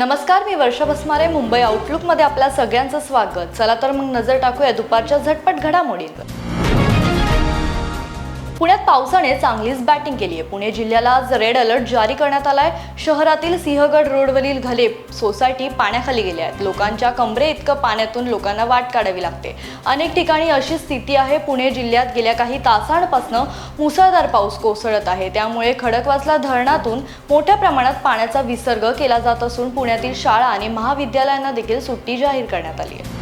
नमस्कार मी वर्षा बसमारे मुंबई आउटलुकमध्ये आपल्या सगळ्यांचं स्वागत. चला तर मग नजर टाकूया दुपारच्या झटपट घडामोडींवर. पुण्यात पावसाने चांगलीच बॅटिंग केली आहे पुणे जिल्ह्याला आज रेड अलर्ट जारी करण्यात आलाय. शहरातील सिंहगड रोडवरील घले सोसायटी पाण्याखाली गेल्या आहेत. लोकांच्या कमरे इतकं पाण्यातून लोकांना वाट काढावी लागते. अनेक ठिकाणी अशी स्थिती आहे. पुणे जिल्ह्यात गेल्या काही तासांपासून मुसळधार पाऊस कोसळत आहे. त्यामुळे खडकवासला धरणातून मोठ्या प्रमाणात पाण्याचा विसर्ग केला जात असून पुण्यातील शाळा आणि महाविद्यालयांना देखील सुट्टी जाहीर करण्यात आली आहे.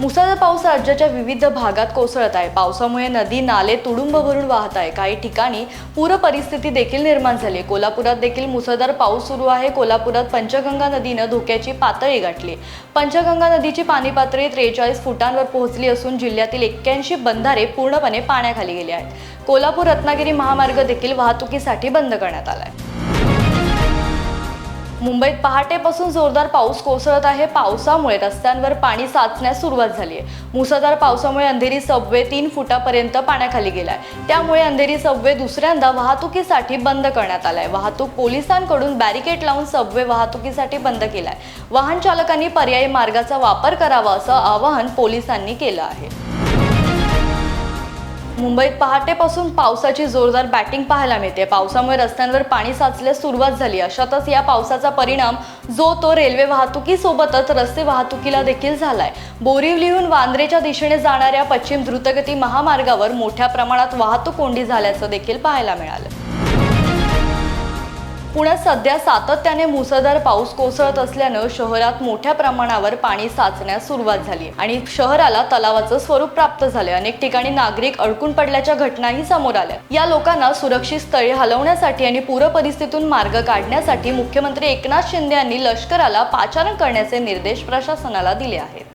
मुसळधार पाऊस राज्याच्या विविध भागात कोसळत आहे. पावसामुळे नदी नाले तुडुंब भरून वाहत आहे. काही ठिकाणी पूर परिस्थिती देखील निर्माण झाली आहे. कोल्हापुरात देखील मुसळधार पाऊस सुरू आहे. कोल्हापुरात पंचगंगा नदीनं धोक्याची पातळी गाठली पंचगंगा नदीची पाणी पातळी त्रेचाळीस फुटांवर पोहोचली असून जिल्ह्यातील एक्क्याऐंशी बंधारे पूर्णपणे पाण्याखाली गेले आहेत. कोल्हापूर रत्नागिरी महामार्ग देखील वाहतुकीसाठी बंद करण्यात आला आहे. मुंबईत पहाटेपासून जोरदार पाऊस कोसळत आहे. पावसामुळे रस्त्यांवर पाणी साचण्यास सुरुवात झाली आहे. मुसळधार पावसामुळे अंधेरी सबवे तीन फुटापर्यंत पाण्याखाली गेलाय. त्यामुळे अंधेरी सबवे दुसऱ्यांदा वाहतुकीसाठी बंद करण्यात आलाय. वाहतूक पोलिसांकडून बॅरिकेड लावून सबवे वाहतुकीसाठी बंद केलाय. वाहन चालकांनी पर्यायी मार्गाचा वापर करावा असं आवाहन पोलिसांनी केलं आहे. मुंबईत पहाटेपासून पावसाची जोरदार बॅटिंग पाहायला मिळते. पावसामुळे रस्त्यांवर पाणी साचल्यास सुरुवात झाली. अशातच या पावसाचा परिणाम जो तो रेल्वे वाहतुकीसोबतच रस्ते वाहतुकीला देखील झालाय. बोरिवलीहून वांद्रेच्या दिशेने जाणाऱ्या पश्चिम द्रुतगती महामार्गावर मोठ्या प्रमाणात वाहतूक कोंडी झाल्याचं देखील पाहायला मिळालं. पुण्यात सध्या सातत्याने मुसळधार पाऊस कोसळत असल्यानं शहरात मोठ्या प्रमाणावर पाणी साचण्यास सुरुवात झाली आणि शहराला तलावाचं स्वरूप प्राप्त झाले अनेक ठिकाणी नागरिक अडकून पडल्याच्या घटनाही समोर आल्या. या लोकांना सुरक्षित स्थळी हलवण्यासाठी आणि पूर परिस्थितीतून मार्ग काढण्यासाठी मुख्यमंत्री एकनाथ शिंदे यांनी लष्कराला पाचारण करण्याचे निर्देश प्रशासनाला दिले आहेत.